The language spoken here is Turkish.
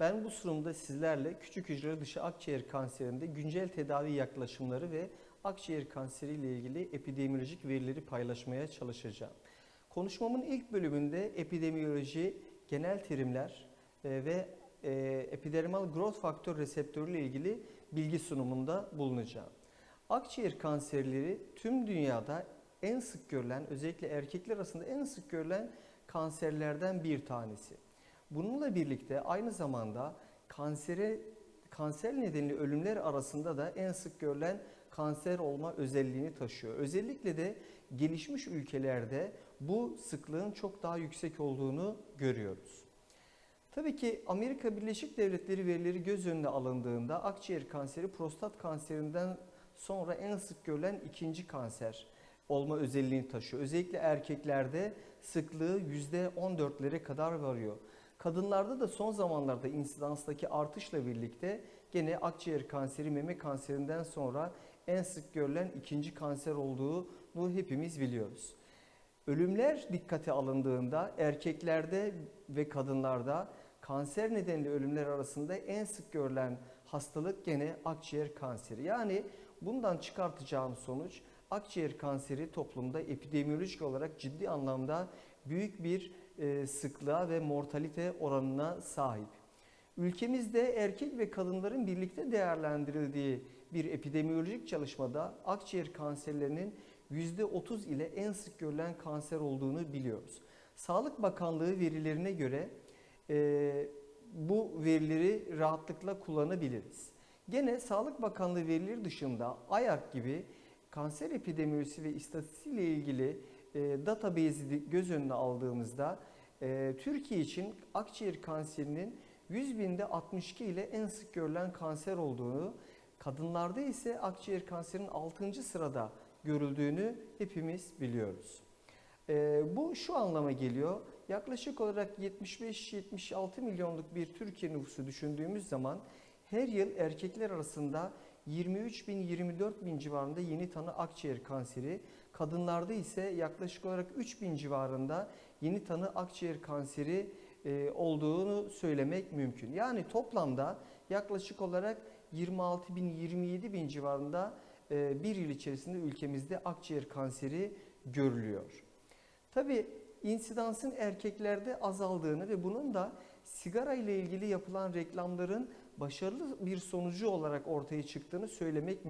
Ben bu sunumda sizlerle küçük hücre dışı akciğer kanserinde güncel tedavi yaklaşımları ve akciğer kanseri ile ilgili epidemiolojik verileri paylaşmaya çalışacağım. Konuşmamın ilk bölümünde epidemioloji, genel terimler e, ve e, epidermal growth faktör reseptörü ile ilgili bilgi sunumunda bulunacağım. Akciğer kanserleri tüm dünyada en sık görülen, özellikle erkekler arasında en sık görülen kanserlerden bir tanesi. Bununla birlikte aynı zamanda kansere kanser nedeniyle ölümler arasında da en sık görülen kanser olma özelliğini taşıyor. Özellikle de gelişmiş ülkelerde bu sıklığın çok daha yüksek olduğunu görüyoruz. Tabii ki Amerika Birleşik Devletleri verileri göz önüne alındığında akciğer kanseri prostat kanserinden sonra en sık görülen ikinci kanser olma özelliğini taşıyor. Özellikle erkeklerde sıklığı %14'lere kadar varıyor. Kadınlarda da son zamanlarda insidanstaki artışla birlikte gene akciğer kanseri meme kanserinden sonra en sık görülen ikinci kanser olduğunu hepimiz biliyoruz. Ölümler dikkate alındığında erkeklerde ve kadınlarda kanser nedeniyle ölümler arasında en sık görülen hastalık gene akciğer kanseri. Yani bundan çıkartacağım sonuç akciğer kanseri toplumda epidemiolojik olarak ciddi anlamda büyük bir sıklığa ve mortalite oranına sahip. Ülkemizde erkek ve kadınların birlikte değerlendirildiği bir epidemiolojik çalışmada akciğer kanserlerinin %30 ile en sık görülen kanser olduğunu biliyoruz. Sağlık Bakanlığı verilerine göre e, bu verileri rahatlıkla kullanabiliriz. Gene Sağlık Bakanlığı verileri dışında AYARK gibi kanser epidemiyolojisi ve istatistiği ile ilgili e, database'i göz önüne aldığımızda e, Türkiye için akciğer kanserinin 100 binde 62 ile en sık görülen kanser olduğunu, kadınlarda ise akciğer kanserinin 6. sırada görüldüğünü hepimiz biliyoruz. E, bu şu anlama geliyor. Yaklaşık olarak 75-76 milyonluk bir Türkiye nüfusu düşündüğümüz zaman her yıl erkekler arasında 23 bin 24 bin civarında yeni tanı akciğer kanseri, kadınlarda ise yaklaşık olarak 3 bin civarında yeni tanı akciğer kanseri e, olduğunu söylemek mümkün. Yani toplamda yaklaşık olarak 26 bin 27 bin civarında e, bir yıl içerisinde ülkemizde akciğer kanseri görülüyor. Tabi insidansın erkeklerde azaldığını ve bunun da sigara ile ilgili yapılan reklamların başarılı bir sonucu olarak ortaya çıktığını söylemek